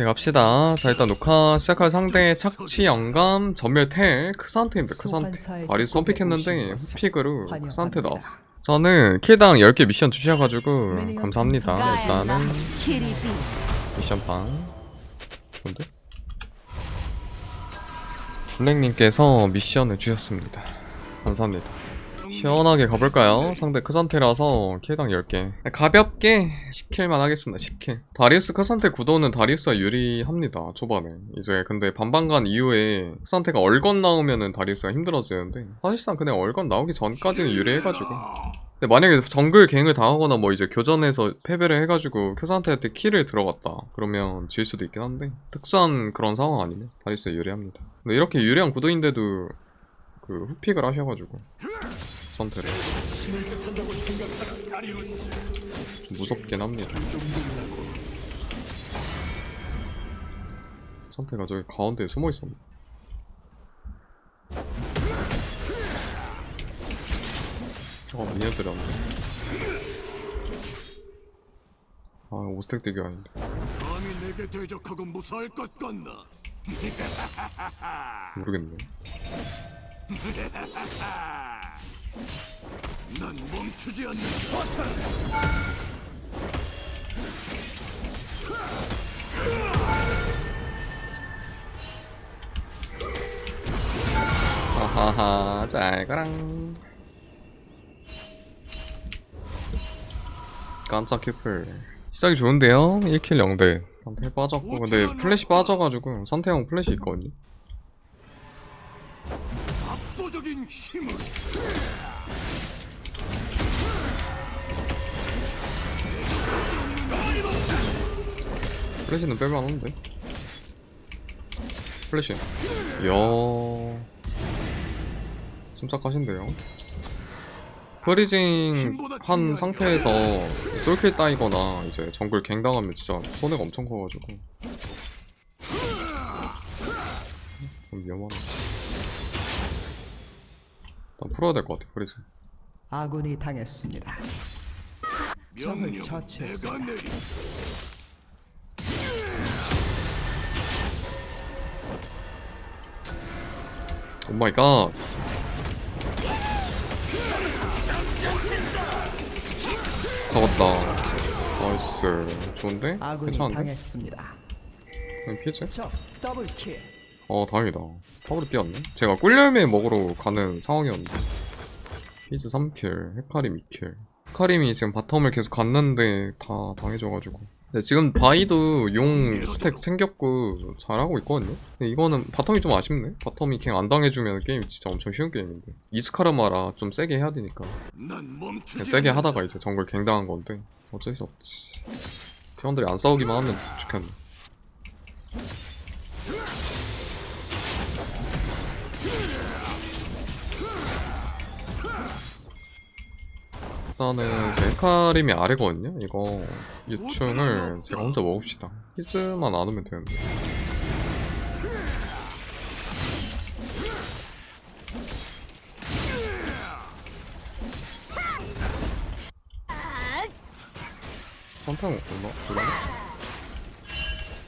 오케이 갑시다. 자 일단 녹화 시작할 상대 착취 영감 전멸 텔 크산테인데 크산테 발이 썸픽 했는데 픽으로 크산테 나왔어. 저는 킬당 10개 미션 주셔가지고 감사합니다. 일단은 미션 방 좋은데? 블랙님께서 미션을 주셨습니다. 감사합니다 시원하게 가볼까요? 상대 크산테라서 킬당 10개. 가볍게 10킬만 하겠습니다. 10킬. 다리우스 크산테 구도는 다리우스가 유리합니다 초반에. 이제 근데 반반간 이후에 크산테가 얼건 나오면은 다리우스가 힘들어지는데 사실상 그냥 얼건 나오기 전까지는 유리해가지고. 근데 만약에 정글 갱을 당하거나 뭐 이제 교전에서 패배를 해가지고 크산테한테 킬을 들어갔다 그러면 질 수도 있긴 한데 특수한 그런 상황 아니면 다리우스가 유리합니다. 근데 이렇게 유리한 구도인데도 그 후픽을 하셔가지고 선택을 무섭긴 합니다. 선택가 저기 가운데에 숨어 있었네 어 미니언들이 왔네. 아 오스텍 대교 아닌데. 감히 내게 대적하고 무사할 것 같나? 모르겠네 난 멈추지 않는다. 하하하 잘 가랑 깜짝 큐플 시작이 좋은데요? 1킬 0대 선택 빠졌고 근데 플래시 빠져가지고 선태형 플래시 있거든요 적인 힘을. 플래시는 뺄만한데? 플래시. 이야. 침착하신데요? 프리징 한 상태에서 솔킬 따이거나 이제 정글 갱당하면 진짜 손해가 엄청 커가지고. 좀 위험하네. 일단 풀어야 될 것 같아 프리징 아군이 당했습니다. 적을 명령 내가 처치했습니다. 내리. 오마이갓 잡았다 나이스 좋은데? 아군이 괜찮은데? 당했습니다. 그냥 피지? 적 더블킬. 어 다행이다. 탑으로 뛰었네. 제가 꿀열매 먹으러 가는 상황이었는데. 피즈 3킬 헤카림 2킬. 헤카림이 지금 바텀을 계속 갔는데 다 당해져가지고. 근데 지금 바이도 용 스택 챙겼고 잘하고 있거든요? 근데 이거는 바텀이 좀 아쉽네. 바텀이 그냥 안 당해주면 게임이 진짜 엄청 쉬운 게임인데. 이스카르마라 좀 세게 해야 되니까. 세게. 하다가 이제 정글 갱 당한 건데 어쩔 수 없지. 팀원들이 안 싸우기만 하면 좋겠네 일단은 제 헤카림이 아래거든요. 이거 유충을 제가 혼자 먹읍시다. 히즈만 안 오면 되는데. 선탕?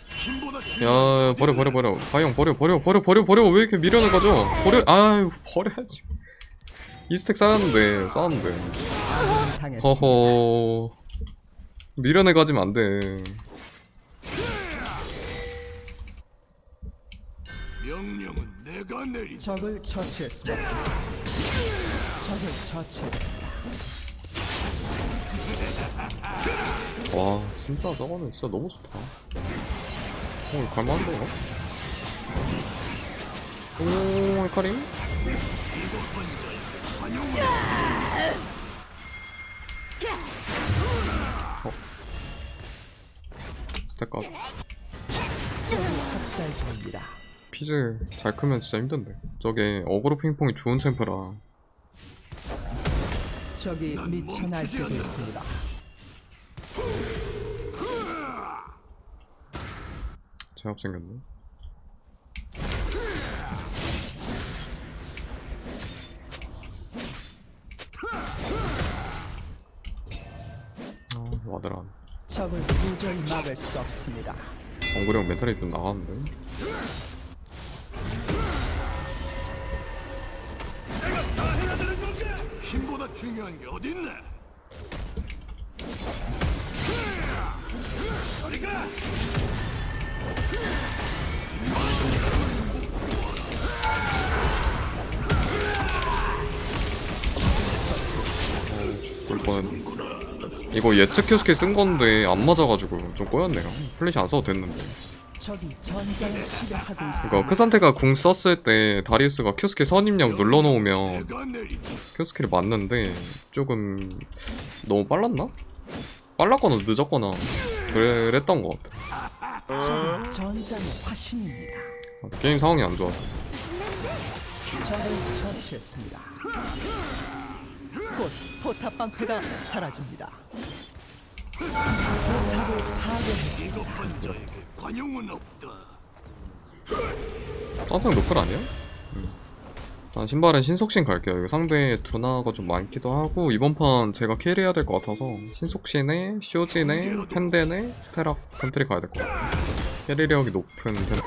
힘보다 힘. 야 버려 버려 버려. 바이형 버려 버려 버려 버려 버려. 왜 이렇게 미련을 가져? 버려 아유 버려야지. 이스택 쌓았는데 쌓았는데 당했습니다. 허허 미련을 가지면 안 돼 명령은 내가 내리. 적을 처치했습니다. 적을 처치했습니다. 와 진짜 저거는 진짜 너무 좋다 어 갈만한데 이거? 오 헤카림? 스택업. 피즈 잘 크면 진짜 힘든데. 저게 어그로 핑퐁이 좋은 챔프라. 적이 미쳐 날뛰고 있습니다. 제압 생겼네. 아 와드란 적을 도저히 막을 수 없습니다. 엉구령 멘탈이 좀 나갔는데 힘보다 중요한 게 어딨네? 죽을 뻔했네 이거 예측 큐스케 쓴 건데 안 맞아가지고 좀 꼬였네요 플래시 안 써도 됐는데 이거. 크산테가 궁 썼을 때 다리우스가 큐스케 선입력 눌러놓으면. 큐스케를 맞는데 조금 너무 빨랐나? 빨랐거나 늦었거나 그랬던 것 같아. 게임 상황이 안 좋아서. 곧 포탑 방패가 사라집니다. 포탑을 파괴했습니다. 비겁한 자에게 관용은 없다. 딴생 노플 아니야? 음. 난 신발은 신속신 갈게요. 이거 상대 두나가 좀 많기도 하고 이번 판 제가 캐리해야 될 것 같아서 신속신에 쇼진에 펜덴에 스테락 펜트리 가야 될 것 같아요. 캐리력이 높은 펜트리.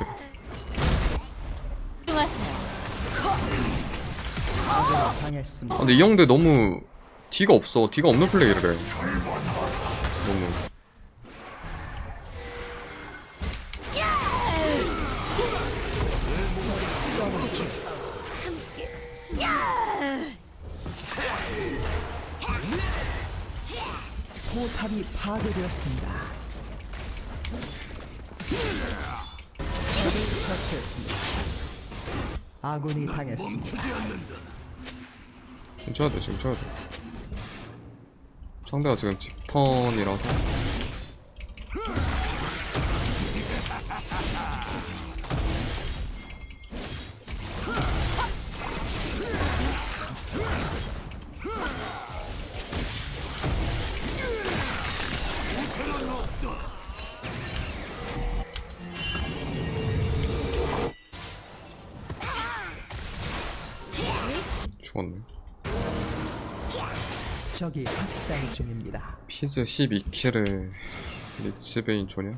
아, 근데 이 형들 너무 D가 없어. D가 없는 플레이를 해. 너무. 포탑이 파괴되었습니다. 적을 처치했습니다. 아군이 당했습니다. 지금 쳐야 돼, 지금 쳐야 돼. 상대가 지금 집턴이라서. 죽었네. 적이 학살 중입니다. 피즈 12킬에 리츠베인 조냐?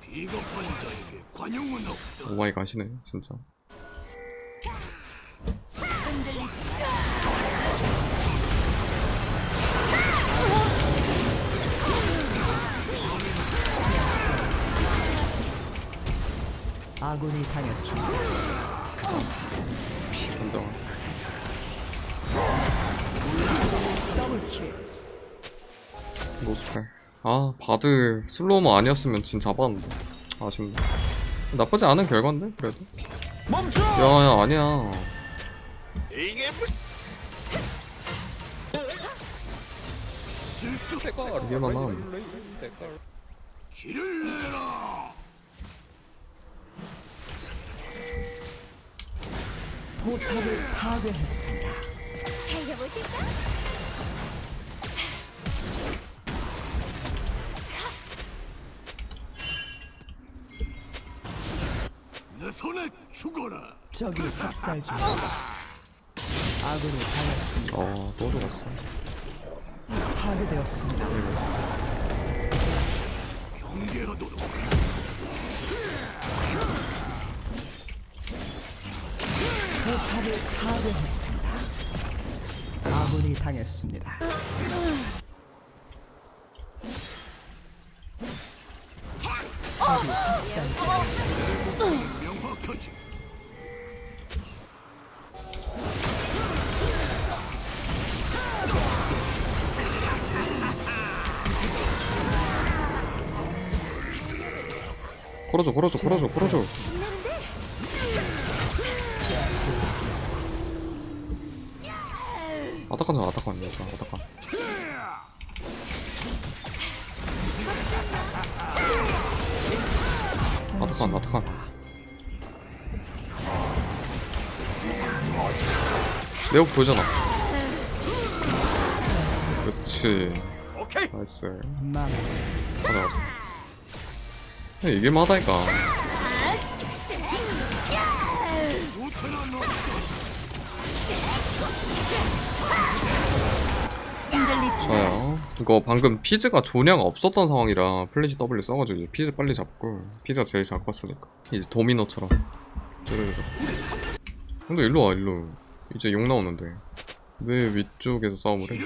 비겁한 자에게 관용은 없다. 오마이 가시네, 진짜. 아군이 당했습니다. 한정. 노스펠. 아, 바드 슬로우머 아니었으면 진 잡았는데. 아쉽네. 나쁘지 않은 결과인데, 그래도. 멈춰! 야, 야, 아니야. 이게만 하면. 길을 내라. 포탑을 파괴했습니다. 달려보실까? 죽어라. 적이 학살 중입니다. 아군이 당했습니다. 어, 또 죽었어. 파괴되었습니다. 경계하도록. 포탑을 파괴했습니다. 아군이 당했습니다. 걸어줘, 걸어줘, 걸어줘, 걸어줘. 아타칸 잖아 아타칸. 진짜, 아타칸. 아타칸, 아타칸. 내옥 보잖아. 오케이. 나이스. 망 가자, 가자. 그냥 이길만 하다니까. 우테나 너 흔들리지 마. 좋아요. 이거 방금 피즈가 존야가 없었던 상황이라 플래시 W 써가지고 피즈 빨리 잡고 피즈가 제일 잘 컸으니까 이제 도미노처럼 쭈르르 근데 일로 와 일로 이제 욕 나오는데 왜 위쪽에서 싸움을 해?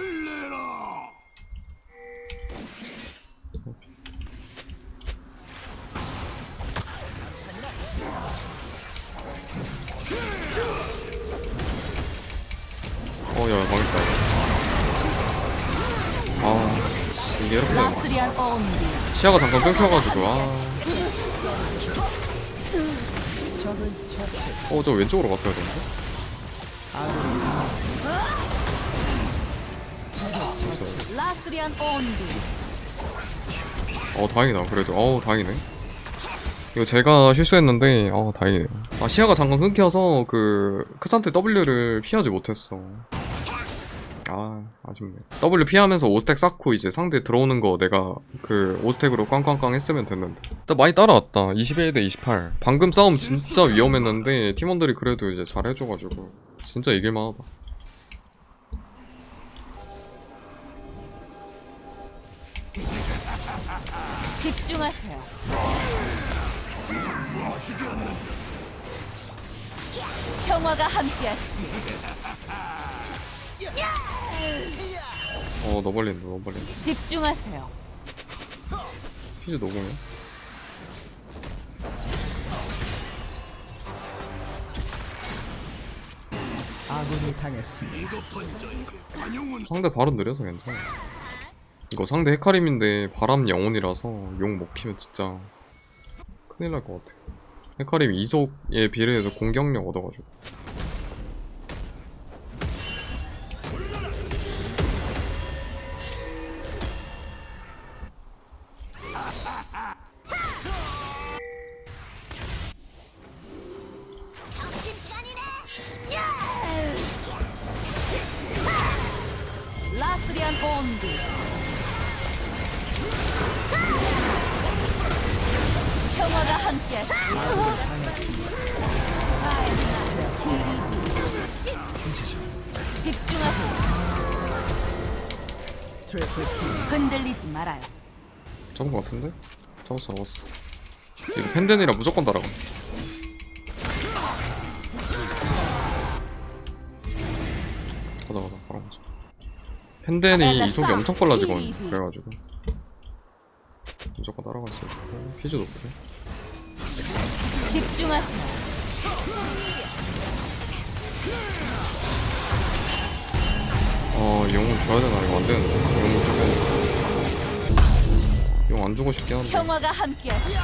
어야 망했다 아 이게 이렇게 되나 라스리안 온디. 시야가 잠깐 끊겨가지고 아. 어, 저 왼쪽으로 갔어야 되는데? 라스리안 온디. 어, 다행이다. 그래도. 어우, 다행이네. 이거 제가 실수했는데, 어, 다행이네요. 아, 시야가 잠깐 끊겨서, 그, 크산테 W를 피하지 못했어. 아, 아쉽네. W 피하면서 5스택 쌓고 이제 상대 들어오는 거 내가 그 5스택으로 꽝꽝꽝 했으면 됐는데. 일단 많이 따라왔다. 21 대 28. 방금 싸움 진짜 위험했는데, 팀원들이 그래도 이제 잘 해줘가지고. 진짜 이길만 하다. 집중하세요. 평화가 함께하시니 어, 너 벌린다, 너 벌린다. 집중하세요. 피즈 너무해. 아군이 당했습니다. 상대 발은 느려서 괜찮아. 이거 상대 헤카림인데 바람 영혼이라서 욕 먹히면 진짜 큰일 날 것 같아. 헤카림 이속에 비례해서 공격력 얻어가지고. 흔들리지 말아요. 잡은 것 같은데? 잡았어, 잡았어. 이거 펜덴이라 무조건 따라가. 가자, 가자, 바로 가자. 펜덴이 이속이 엄청 빨라지거든. 그래가지고. 무조건 따라갈 수 있고. 피즈 높대. 집중하세요. 어, 용은 줘야 되나? 이거 안 되는데. 용은 주고. 용안 주고 싶긴 한데. 평화가 함께하시니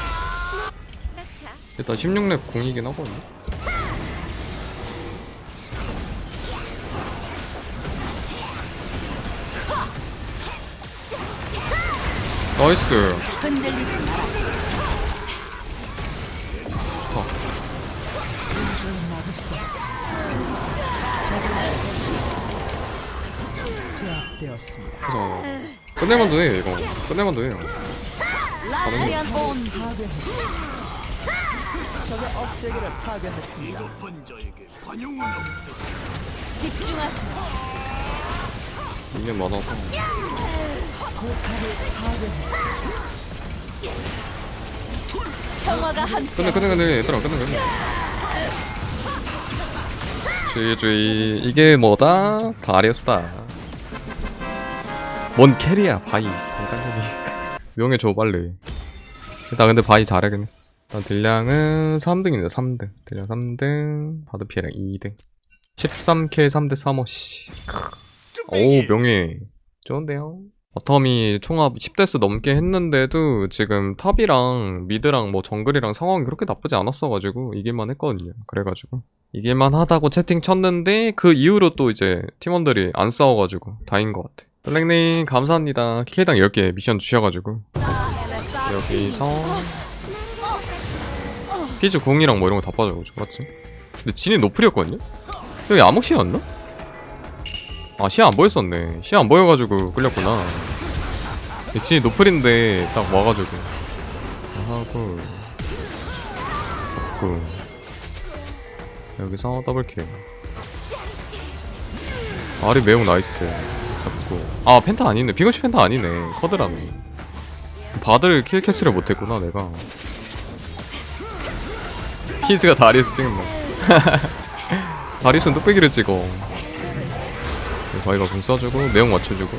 일단 16렙 공이긴 하거든요. 나이스. 흔들리지 말아 제압되었습니다. 보자. 끝내면 돼, 이거. 끝내면 돼. 라스리안 온디. 파괴했습니다. 적의 억제기를 파괴했습니다. 집중하세요. 이게 많아서. 포탑을 파괴했습니다. 평화가 끝내, 함께. 끝내, 끝내. 얘들아, 끝내, 끝내. 주의, 주의. 이게 뭐다? 다리우스다. 뭔 캐리야, 바이. 명예 줘, 빨리. 일단 근데 바이 잘하긴 했어. 일단 딜량은 3등이네, 3등. 딜량 3등, 바드 피해량 2등. 13K 3대 3호 씨. 오, 명예. 좋은데요? 바텀이 총합 10데스 넘게 했는데도 지금 탑이랑 미드랑 뭐 정글이랑 상황이 그렇게 나쁘지 않았어가지고 이길만 했거든요. 그래가지고 이길만 하다고 채팅 쳤는데 그 이후로 또 이제 팀원들이 안 싸워가지고 다인 것 같아. 블랙님 감사합니다. K당 10개 미션 주셔가지고 여기서 피즈 궁이랑 뭐 이런 거 다 빠져가지고 맞지? 근데 진이 노플이었거든요? 여기 암흑시였나? 아 시야 안 보였었네 시야 안 보여가지고 끌렸구나 진이 노플인데 딱 와가지고 하고 잡고 여기서 더블킬 아리 매우 나이스 있고. 아 펜타 아니네. 빙고시 펜타 아니네. 커드라네. 바드를 킬 캐치를 못했구나 내가. 피즈가 다리에서 찍는다 다리스는 뚝배기를 찍어. 바위가 공 써주고 내용 맞춰주고.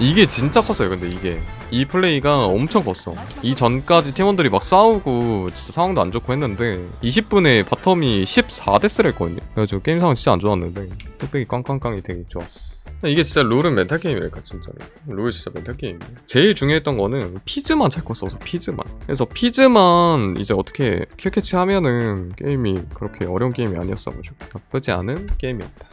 이게 진짜 컸어요 근데 이게. 이 플레이가 엄청 컸어. 이 전까지 팀원들이 막 싸우고 진짜 상황도 안 좋고 했는데 20분에 바텀이 14데스를 했거든요. 그래가지고 게임 상황 진짜 안 좋았는데 뚝배기 꽝꽝꽝이 되게 좋았어 이게 진짜 롤은 멘탈 게임이랄까 진짜로 롤 진짜 멘탈 게임 제일 중요했던 거는 피즈만 잘 컸어서 피즈만. 그래서 피즈만 이제 어떻게 킬캐치 하면은 게임이 그렇게 어려운 게임이 아니었어가지고 나쁘지 않은 게임이었다